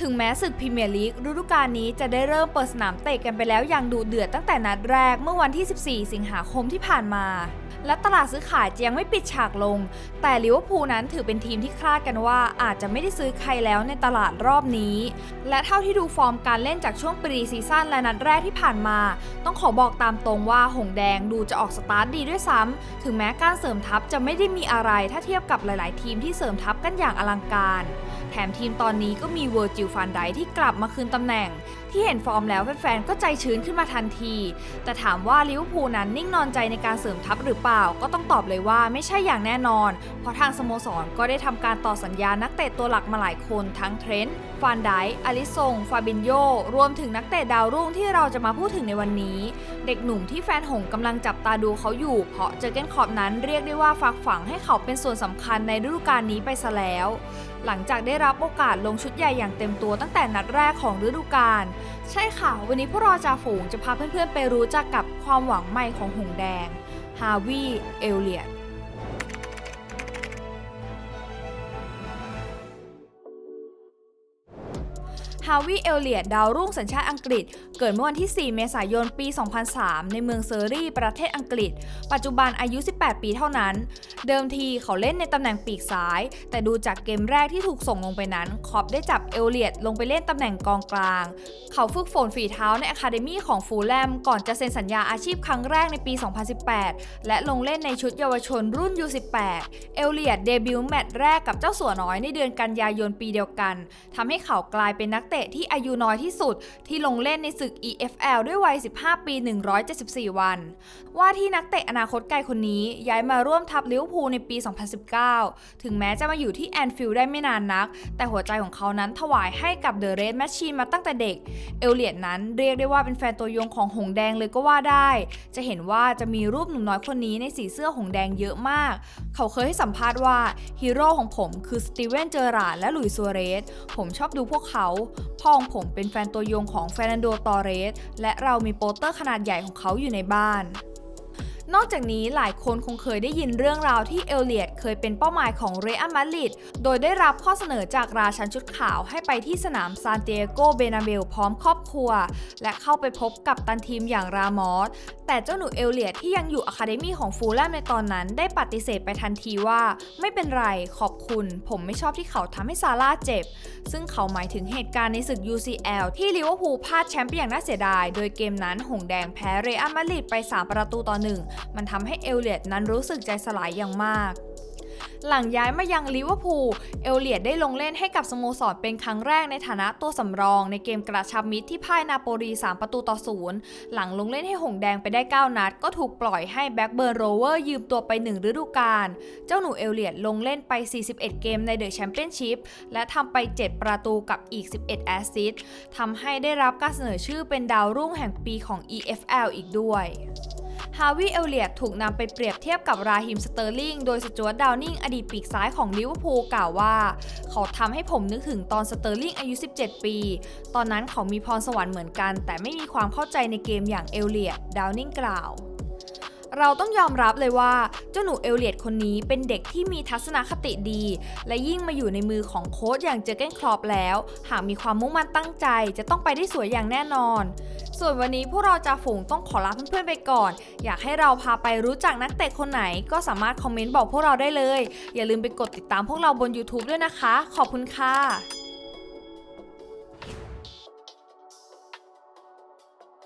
ถึงแม้ศึกพรีเมียร์ลีกฤดูกาลนี้จะได้เริ่มเปิดสนามเตะกันไปแล้วอย่างดุเดือดตั้งแต่นัดแรกเมื่อวันที่ 14 สิงหาคมที่ผ่านมา และตลาดซื้อขายจยังไม่ปิดฉากลง แต่ลิเวอร์พูลนั้นถือเป็นทีมที่คาดกันว่าอาจจะไม่ได้ซื้อใครแล้วในตลาดรอบนี้ และเท่าที่ดูฟอร์มการเล่นจากช่วงปรีซีซั่นและนัดแรกที่ผ่านมา ต้องขอบอกตามตรงว่าหงแดงดูจะออกสตาร์ทดีด้วยซ้ำถึงแม้การเสริมทัพจะไม่ได้มีอะไรถ้าเทียบกับหลาย ๆ ทีมที่เสริมทัพกันอย่างอลังการ แถมทีมตอนนี้ก็มีเวอร์จิลฟานไดที่กลับมาคืนตำแหน่ง ที่เห็นฟอร์มแล้วแฟนๆ ก็ใจชื้นขึ้นมาทันที แต่ถามว่าลิเวอร์พูลนั้นนิ่งนอนใจในการเสริมทัพหรือเปล่า ก็ต้องตอบเลยว่าไม่ใช่อย่างแน่นอน เพราะทางสโมสรก็ได้ทำการต่อสัญญานักเตะตัวหลักมาหลายคนทั้งเทรนต์ ฟานไดอลิซง ฟาบินโย รวมถึงนักเตะดาวรุ่งที่เราจะมาพูดถึงในวันนี้ เด็กหนุ่มที่แฟนหงกำลังจับตาดูเขาอยู่ เพราะเจอเกนคอบนั้นเรียกได้ว่าฝากฝังให้เขาเป็นส่วนสำคัญในฤดูกาลนี้ไปซะแล้ว หลังจากได้รับโอกาสลงชุดใหญ่อย่างเต็มตัวตั้งแต่นัดแรกของฤดูกาล ใช่ค่ะ วันนี้พวกเราจ่าฝูงจะพาเพื่อนๆไปรู้จักกับความหวังใหม่ของหงแดง ฮาวิเอลเลียต ฮาวิเอลเลียตดาวรุ่งสัญชาติอังกฤษ เกิดเมื่อวันที่ 4 เมษายน ปี 2003 ในเมืองเซอร์รีประเทศอังกฤษ ปัจจุบันอายุ 18 ปีเท่านั้น เดิมทีเขาเล่นในตำแหน่งปีกซ้าย แต่ดูจากเกมแรกที่ถูกส่งลงไปนั้น คอปได้จับเอลเลียตลงไปเล่นตำแหน่งกองกลาง เขาฝึกฝนฝีเท้าในอะคาเดมี่ของฟูลแลมก่อนจะเซ็นสัญญาอาชีพครั้งแรกในปี 2018 และลงเล่นในชุดเยาวชนรุ่น U18 เอลเลียตเดบิวต์แมตช์แรกกับเจ้าสัวน้อยในเดือนกันยายนปีเดียวกันทำให้เขากลายเป็นนักเตะที่อายุน้อยที่สุด ที่ลงเล่นในศึก EFL ด้วยวัย 15 ปี 174 วัน ว่าที่นักเตะอนาคตไกลคนนี้ย้ายมาร่วมทัพลิเวอร์พูลในปี 2019 ถึงแม้จะมาอยู่ที่แอนฟิลด์ได้ไม่นานนัก แต่หัวใจของเขานั้นถวายให้กับเดอะเรดแมชชีนมาตั้งแต่เด็ก เอลเลียดนั้นเรียกได้ว่าเป็นแฟนตัวยงของหงแดงเลยก็ว่าได้ จะเห็นว่าจะมีรูปหนุ่มน้อยคนนี้ในสีเสื้อหงแดงเยอะมาก เขาเคยให้สัมภาษณ์ว่าฮีโร่ของผมคือสตีเวนเจอราร์ดและหลุยส์ซัวเรส ผมชอบดูพวกเขาพ่อของผมเป็นแฟนตัวยงของเฟรนันโด ตอเรส และเรามีโปสเตอร์ขนาดใหญ่ของเขาอยู่ในบ้าน นอกจากนี้หลายคนคงเคยได้ยินเรื่องราวที่เอลเลียดเคยเป็นเป้าหมายของเรอัลมาดริดโดยได้รับข้อเสนอจากราชันชุดขาวให้ไปที่สนามซานเตียโกเบนาเบลพร้อมครอบครัว และเข้าไปพบกับตันทีมอย่างรามอสแต่เจ้าหนูเอลเลียดที่ยังอยู่อะคาเดมี่ของฟูลแลมในตอนนั้นได้ปฏิเสธไปทันทีว่า ไม่เป็นไรขอบคุณ ผมไม่ชอบที่เขาทำให้ซาร่าเจ็บ ซึ่งเขาหมายถึงเหตุการณ์ในศึก UCL ที่ลิเวอร์พูลพลาดแชมป์ไปอย่างน่าเสียดาย โดยเกมนั้นหงแดงแพ้เรอัลมาดริดไป 3 ประตูต่อ1มันทำให้เอลเลียดนั้นรู้สึกใจสลายอย่างมาก หลังย้ายมายังลิเวอร์พูล เอลเลียดได้ลงเล่นให้กับสโมสรเป็นครั้งแรกในฐานะตัวสำรอง ในเกมกระชับมิตรที่พ่ายนาโปลี 3 ประตูต่อศูนย์หลังลงเล่นให้หงแดงไปได้ 9 นัด ก็ถูกปล่อยให้แบ็กเบิร์นโรเวอร์ยืมตัวไป 1 ฤดูกาล เจ้าหนูเอลเลียดลงเล่นไป 41 เกมในเดอะแชมเปี้ยนชิพและทำไป 7 ประตูกับอีก 11 แอสซิสต์ทำให้ได้รับการเสนอชื่อเป็นดาวรุ่งแห่งปีของ EFL อีกด้วย ฮาวิเอลเลียตถูกนำไปเปรียบเทียบกับราฮิมสเตอร์ลิงโดยสจวตดาวนิงอดีตปีกซ้ายของลิเวอร์พูลกล่าวว่า เขาทำให้ผมนึกถึงตอนสเตอร์ลิงอายุ 17 ปี ตอนนั้นเขามีพรสวรรค์เหมือนกัน แต่ไม่มีความเข้าใจในเกมอย่างเอลเลียตดาวนิงกล่าว เราต้องยอมรับเลยว่าเจ้าหนูเอลเลียตคนนี้เป็นเด็กที่มีทัศนคติดี และยิ่งมาอยู่ในมือของโค้ชอย่างเจอเกนคลอปแล้ว หากมีความมุ่งมั่นตั้งใจจะต้องไปได้สวยอย่างแน่นอน ส่วนวันนี้พวกเราจะฝูงต้องขอลาเพื่อนๆไปก่อน อยากให้เราพาไปรู้จักนักเตะคนไหน ก็สามารถคอมเมนต์บอกพวกเราได้เลย อย่าลืมไปกดติดตามพวกเราบน YouTube ด้วยนะคะ ขอบคุณค่ะ